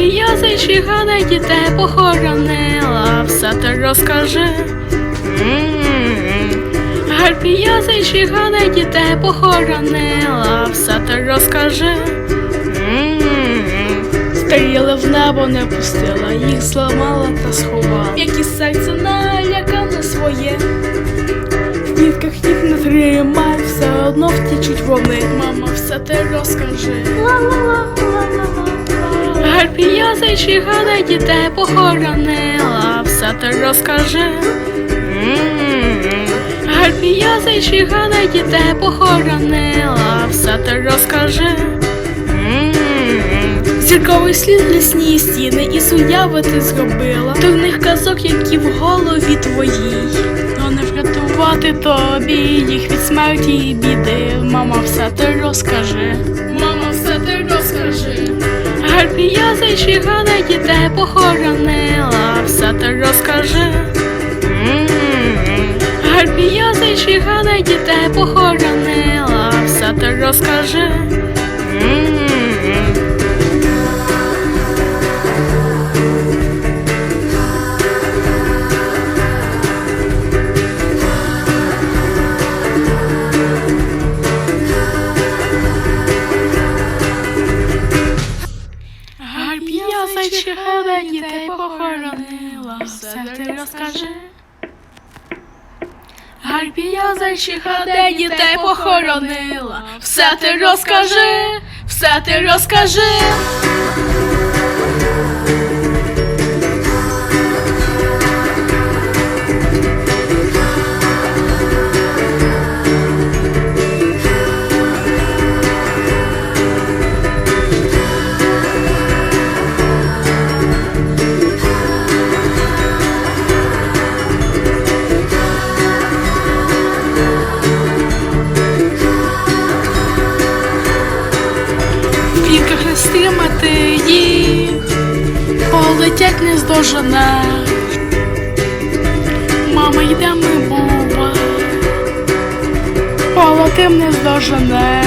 Гарпія зайчиха дітей похоронила, все ти розкажи. М. Гарпія зайчиха дітей похоронила, все ти розкажи. Стріли в небо не пустила, їх зламала та сховала. Які серце налякане своє. В клітках їх не тримай, все одно втічуть вони. Мама, все ти розкажи. Гарпія зайчиха дітей похоронила, все ти розкажи. М. Гарпія зайчиха дітей похоронила, все ти розкажи. Зірковий слід лісні стіни і суяви ти зробила. Дурних казок, які в голові твоїй. То не врятувати тобі їх від смерті і біди. Мама, все ти розкажи. Мама, все ти розкажи. Гарпія зайчиха дітей похоронила, все ти розкажи. Чи зайчиха дітей похоронила, все ти розкажи. Зайчиха дітей похоронила, все ти розкажи. Гарпія зайчиха де дітей похоронила, все ти розкажи, все ти розкажи. Стримати їх, полетять не здожена. Мама, йде ми буба, полетим не здожене.